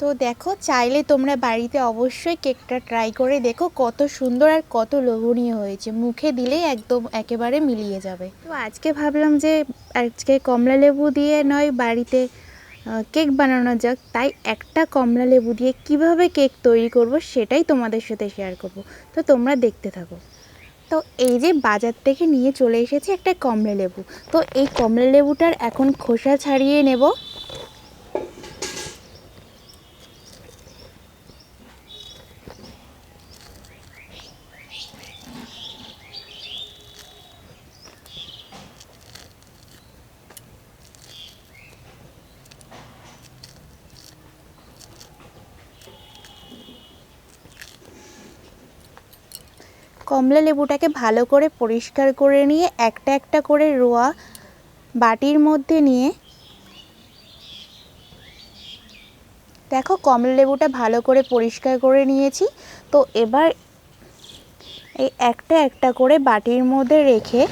তো দেখো, চাইলে তোমরা বাড়িতে অবশ্যই কেকটা ট্রাই করে দেখো কত সুন্দর আর কত লোভনীয় হয়েছে। মুখে দিলেই একদম একেবারে মিলিয়ে যাবে। তো আজকে ভাবলাম যে আজকে কমলা লেবু দিয়ে নয়, বাড়িতে কেক বানানো যাক। তাই একটা কমলা লেবু দিয়ে কীভাবে কেক তৈরি করব সেটাই তোমাদের সাথে শেয়ার করব। তো তোমরা দেখতে থাকো। তো এই যে বাজার থেকে নিয়ে চলে এসেছে একটা কমলা লেবু। তো এই কমলা লেবুটার এখন খোসা ছাড়িয়ে নেব। কমলা লেবুটাকে ভালো করে পরিষ্কার করে নিয়ে একটা একটা করে রোয়া বাটির মধ্যে নিয়ে দেখো কমলা লেবুটা ভালো করে পরিষ্কার করে নিয়েছি। তো এবার এই একটা একটা করে বাটির মধ্যে রেখে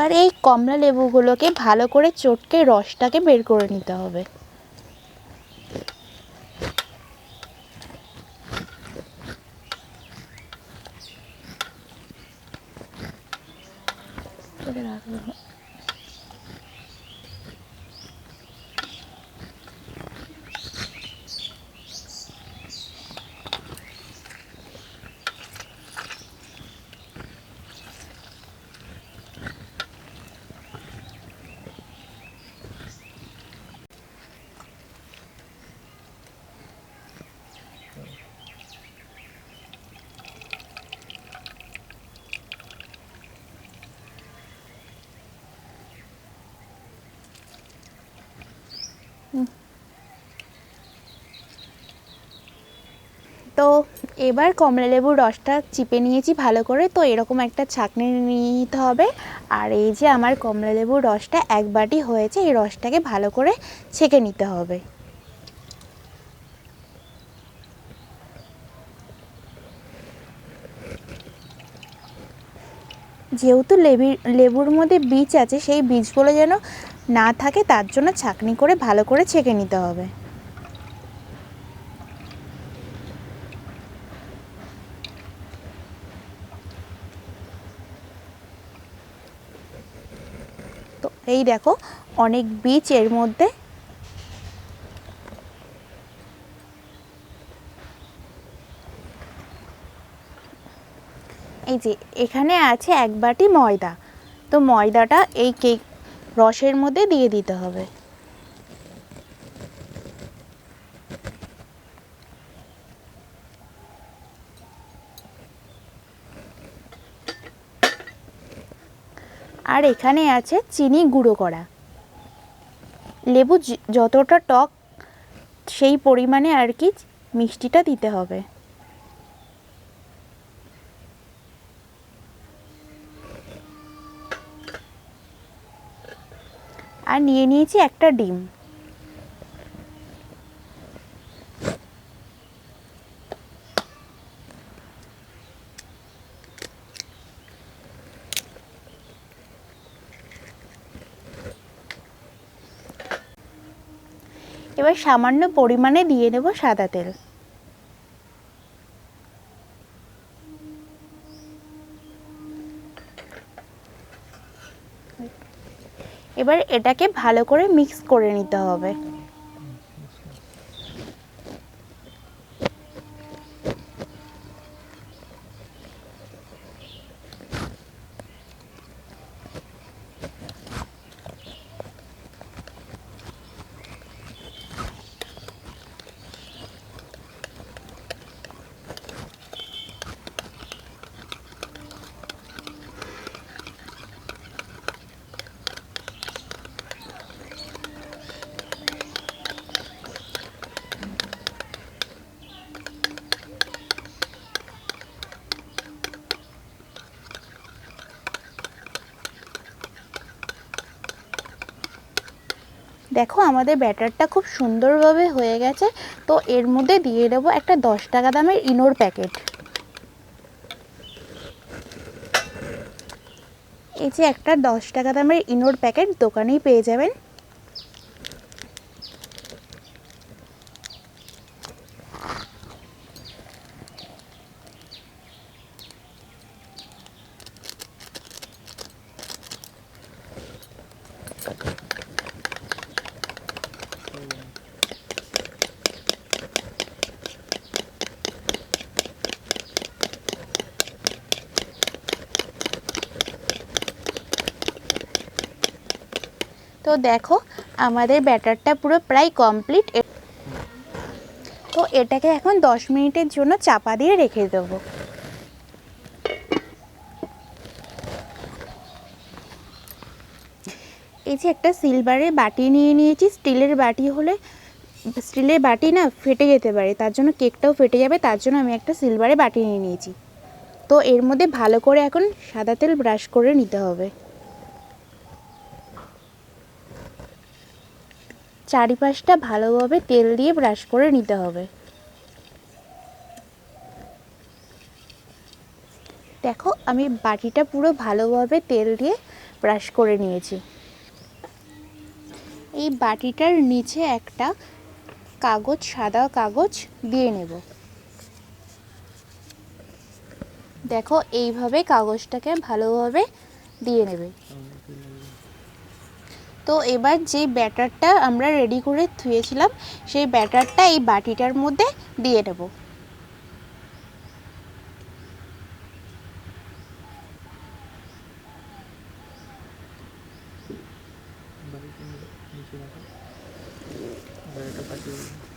এবার এই কমলা লেবুগুলোকে ভালো করে চটকে রসটাকে বের করে নিতে হবে। তো এবার কমলা লেবুর রসটা চিপে নিয়েছি ভালো করে, তো এরকম একটা ছাঁকনি নিয়ে নিতে হবে। আর এই যে আমার কমলা লেবুর রসটা এক বাটি হয়েছে, এই রসটাকে ভালো করে ছেঁকে নিতে হবে। যেহেতু লেবির লেবুর মধ্যে বীজ আছে, সেই বীজগুলো যেন না থাকে, তার জন্য ছাঁকনি করে ভালো করে ছেঁকে নিতে হবে। এই দেখো, অনেক বীজ এর মধ্যে। এই যে, এখানে আছে এক বাটি ময়দা। তো ময়দাটা এই কেক রসের মধ্যে দিয়ে দিতে হবে। আর এখানে আছে চিনি গুঁড়ো করা। লেবু যতটা টক, সেই পরিমাণে আর কি মিষ্টিটা দিতে হবে। আর নিয়ে নিয়েছি একটা ডিম। এবার সামান্য পরিমাণে দিয়ে নেব সাদা তেল। এবার এটাকে ভালো করে মিক্স করে নিতে হবে। দেখো আমাদের ব্যাটারটা খুব সুন্দরভাবে হয়ে গেছে, তো এর মধ্যে দিয়ে দেবো একটা দশ টাকা দামের ইনোর প্যাকেট। এই যে একটা দশ টাকা দামের ইনোর প্যাকেট দোকানেই পেয়ে যাবেন। তো দেখো, আমাদের ব্যাটারটা পুরো প্রায় কমপ্লিট তো এটাকে এখন দশ মিনিটের জন্য চাপা দিয়ে রেখে দেবো। এই যে একটা সিলভারের বাটি নিয়ে নিয়েছি স্টিলের বাটি হলে স্টিলের বাটি না ফেটে যেতে পারে, তার জন্য কেকটাও ফেটে যাবে, তার জন্য আমি একটা সিলভারের বাটি নিয়ে নিয়েছি। তো এর মধ্যে ভালো করে এখন সাদা তেল ব্রাশ করে নিতে হবে। চারিপাশটা ভালোভাবে তেল দিয়ে ব্রাশ করে নিতে হবে। দেখো, আমি বাটিটা পুরো ভালোভাবে তেল দিয়ে ব্রাশ করে নিয়েছি। এই বাটিটার নিচে একটা কাগজ, সাদা কাগজ দিয়ে নেব। দেখো, এইভাবে কাগজটাকে ভালোভাবে দিয়ে নেবে। তো এবার যে ব্যাটারটা আমরা রেডি করে থুয়েছিলাম সেই ব্যাটারটা এই বাটিটার মধ্যে দিয়ে নেব বাড়িতে নিচে রাখো বাড়িটা পাঠিয়ে দিন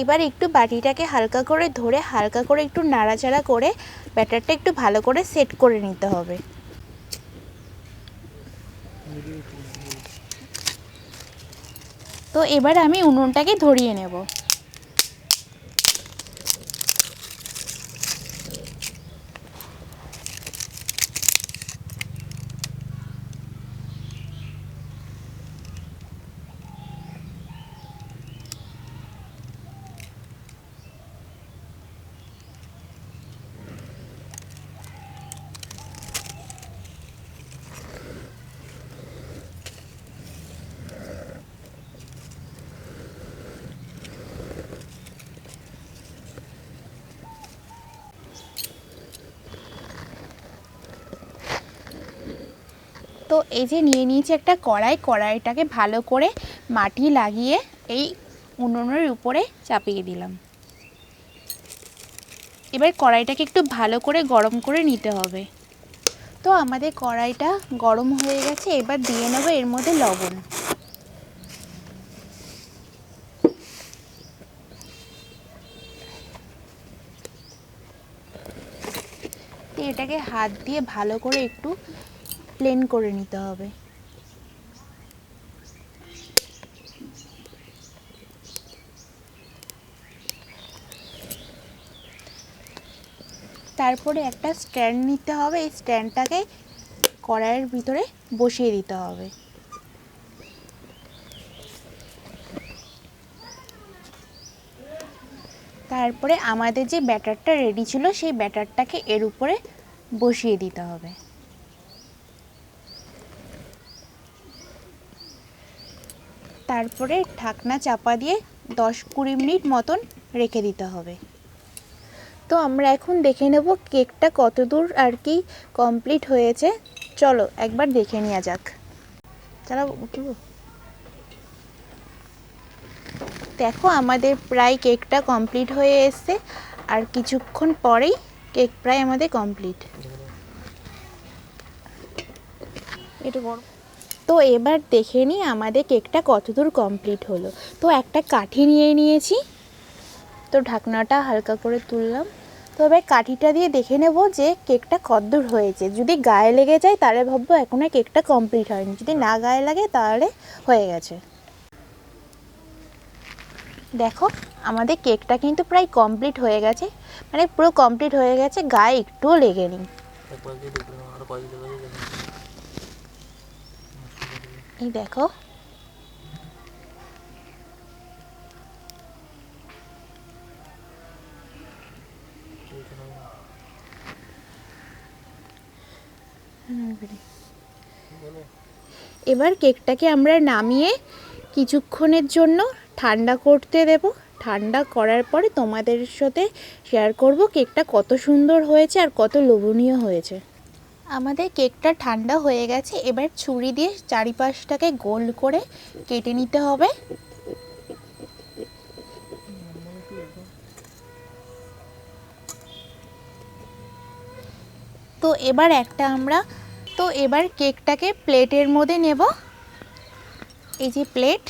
এবার একটু বাটিটাকে হালকা করে ধরে, হালকা করে একটু নাড়াচাড়া করে ব্যাটারটা একটু ভালো করে সেট করে নিতে হবে। তো এবার আমি উনুনটাকে ধরিয়ে নেব। তো এই যে নিয়ে নিয়েছি একটা কড়াই, কড়াইটাকে ভালো করে মাটি লাগিয়ে এই উনুনের উপরে চাপিয়ে দিলাম। এবার কড়াইটাকে একটু ভালো করে গরম করে নিতে হবে। তো আমাদের কড়াইটা গরম হয়ে গেছে, এবার দিয়ে নেব এর মধ্যে লবণ। এটাকে হাত দিয়ে ভালো করে একটু প্লেন করে নিতে হবে। তারপরে একটা স্ট্যান্ড নিতে হবে। এই স্ট্যান্ডটাকে কড়াইয়ের ভিতরে বসিয়ে দিতে হবে। তারপরে আমাদের যে ব্যাটারটা রেডি ছিল, সেই ব্যাটারটাকে এর উপরে বসিয়ে দিতে হবে। তারপরে ঢাকনা চাপা দিয়ে দশ কুড়ি মিনিট মতন রেখে দিতে হবে। তো আমরা এখন দেখে নেব কেকটা কত দূর আর কি কমপ্লিট হয়েছে। চলো একবার দেখে নেওয়া যাক। চালাবো উঠবো? দেখো আমাদের প্রায় কেকটা কমপ্লিট হয়ে এসছে আর কিছুক্ষণ পরেই কেক প্রায় আমাদের কমপ্লিট। এটা বড় তো এবার দেখে নিই আমাদের কেকটা কতদূর কমপ্লিট হলো। তো একটা কাঠি নিয়ে নিয়েছি। তো ঢাকনাটা হালকা করে তুললাম। তো এবার কাঠিটা দিয়ে দেখে নেব যে কেকটা কতদূর হয়েছে। যদি গায়ে লেগে যায় তাহলে ভাববো এখনও কেকটা কমপ্লিট হয়নি। যদি না গায়ে লাগে তাহলে হয়ে গেছে। দেখো, আমাদের কেকটা কিন্তু প্রায় কমপ্লিট হয়ে গেছে। মানে পুরো কমপ্লিট হয়ে গেছে, গায়ে একটুও লেগে নি একবার দিয়ে দেখলাম আরও কয়েক জায়গায় দেখলাম এই দেখো। এবার কেকটাকে আমরা নামিয়ে কিছুক্ষণের জন্য ঠান্ডা করতে দেব। ঠান্ডা করার পরে তোমাদের সাথে শেয়ার করব কেকটা কত সুন্দর হয়েছে আর কত লোভনীয় হয়েছে। আমাদের কেকটা ঠান্ডা হয়ে গেছে, এবার ছুরি দিয়ে চারিপাশটাকে গোল করে কেটে নিতে হবে। তো এবার একটা আমরা, তো এবার কেকটাকে প্লেটের মধ্যে নেব। এই যে প্লেট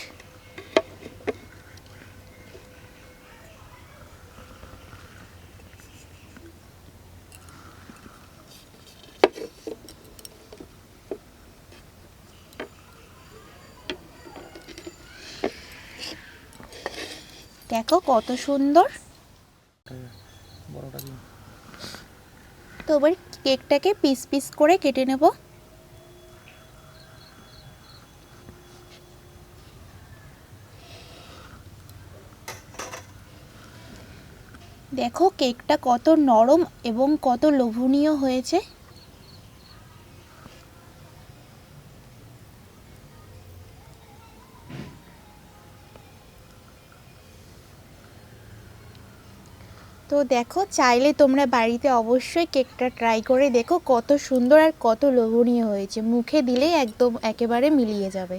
দেখো কত সুন্দর। তো এবার কেকটাকে পিস পিস করে কেটে নেব। দেখো কেকটা কত নরম এবং কত লোভনীয় হয়েছে। তো দেখো, চাইলে তোমরা বাড়িতে অবশ্যই কেকটা ট্রাই করে দেখো কত সুন্দর আর কত লোভনীয় হয়েছে। মুখে দিলেই একদম একেবারে মিলিয়ে যাবে।